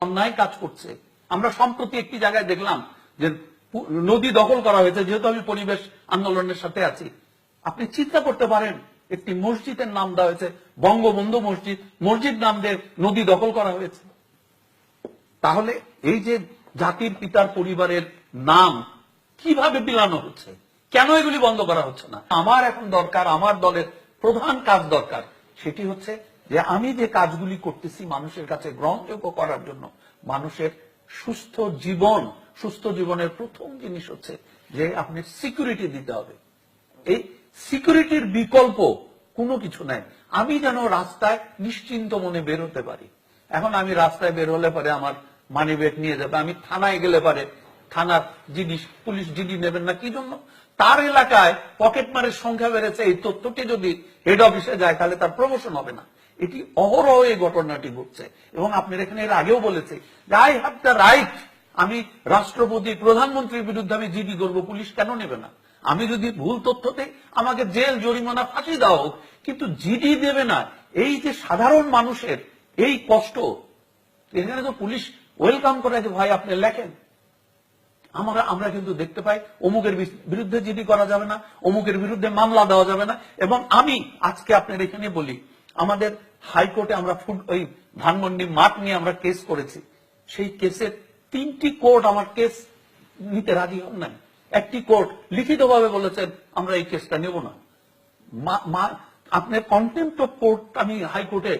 অন্যায় কাজ করছে। আমরা সম্প্রতি একটি জায়গায় দেখলাম যে নদী দখল করা হয়েছে, যেহেতু আমি পরিবেশ আন্দোলনের সাথে আছি। আপনি চিন্তা করতে পারেন, একটি মসজিদের নাম দেওয়া হয়েছে, বঙ্গবন্ধু মসজিদ। মসজিদ নাম দিয়ে নদী দখল করা হয়েছে। তাহলে এই যে জাতির পিতার পরিবারের নাম কীভাবে বিলানো হচ্ছে? কেন এগুলি বন্ধ করা হচ্ছে না? আমার এখন দরকার, আমার দলের প্রধান কাজ দরকার, সেটি হচ্ছে যে আমি যে কাজগুলি করতেছি মানুষের কাছে গ্রহণযোগ্য করার জন্য, মানুষের সুস্থ জীবন, সুস্থ জীবনের প্রথম জিনিস হচ্ছে যে আপনি সিকিউরিটি দিতে হবে। এই সিকিউরিটির বিকল্প কোনো কিছু নাই। আমি যেন রাস্তায় নিশ্চিন্ত মনে বের হতে পারি। এখন আমি রাস্তায় বের হলে পরে আমার মানি ব্যাগ নিয়ে যাবে, আমি থানায় গেলে পারে থানার জিনিস, পুলিশ জিডি নেবেন না, কি জন্য? তার এলাকায় পকেট মারের সংখ্যা বেড়েছে, এই তথ্যটি যদি হেড অফিসে যায়, তাহলে তার প্রমোশন হবে না। এটি অহরহ এই ঘটনাটি ঘটছে। এবং আপনার এখানে এর আগেও বলেছে আই হ্যাভ দ্য রাইট আমি রাষ্ট্রপতি, প্রধানমন্ত্রীর বিরুদ্ধে আমি জিডি করব পুলিশ কেন নেবে না? আমি যদি ভুল তথ্যতে আমাকে জেল, জরিমানা, ফাঁসি দেওয়া হোক, কিন্তু জিডি দেবে না। এই যে সাধারণ মানুষের এই কষ্ট, এখানে তো পুলিশ ওয়েলকাম করে যে ভাই, আপনি লেখেন। আমরা আমরা কিন্তু দেখতে পাই অমুকের বিরুদ্ধে জিডি করা যাবে না, অমুকের বিরুদ্ধে মামলা দেওয়া যাবে না। এবং আমি আজকে আপনার এখানে বলি, আমাদের হাইকোর্টে আমরা ফুড ওই ধানমন্ডি মাঠ নিয়ে আমরা কেস করেছি। সেই কেসের তিনটি কোর্ট আমার কেস নিতে রাজি হন নাই। একটি কোর্ট লিখিতভাবে বলেছেন আমরা এই কেসটা নেব না। আপনার কন্টেম্পট অফ কোর্ট আমি হাইকোর্টে,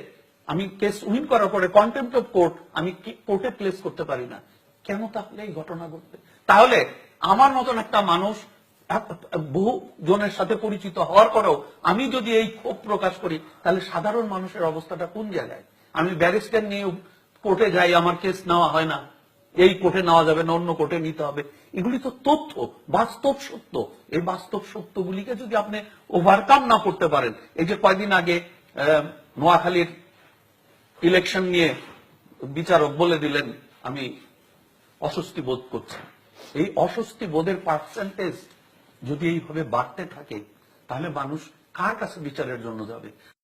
আমি কেস উইন করার পরে কন্টেম্পট অফ কোর্ট আমি কোর্টে প্লেস করতে পারি না। কেন তাহলে এই ঘটনা ঘটবে? তাহলে আমার মতন একটা মানুষ, বহু জনের সাথে পরিচিত হওয়ার পরেও আমি যদি এই ক্ষোভ প্রকাশ করি, তাহলে সাধারণ মানুষের অবস্থাটা কোন জায়গায়? আমি ব্যারিস্টার নিয়ে কোর্টে যাই, আমার কেস নেওয়া হয় না। এই কোর্টে নেওয়া যাবে না, অন্য কোর্টে নিতে হবে। এগুলি তো তথ্য, বাস্তব সত্য। এই বাস্তব সত্যগুলিকে যদি আপনি ওভারকাম না করতে পারেন, এই যে কয়দিন আগে নোয়াখালীর ইলেকশন নিয়ে বিচারক বলে দিলেন, আমি অস্বস্তি বোধ করছে। এই অস্বস্তি বোধের পার্সেন্টেজ যদি এইভাবে বাড়তে থাকে, তাহলে মানুষ কার কাছে বিচারের জন্য যাবে?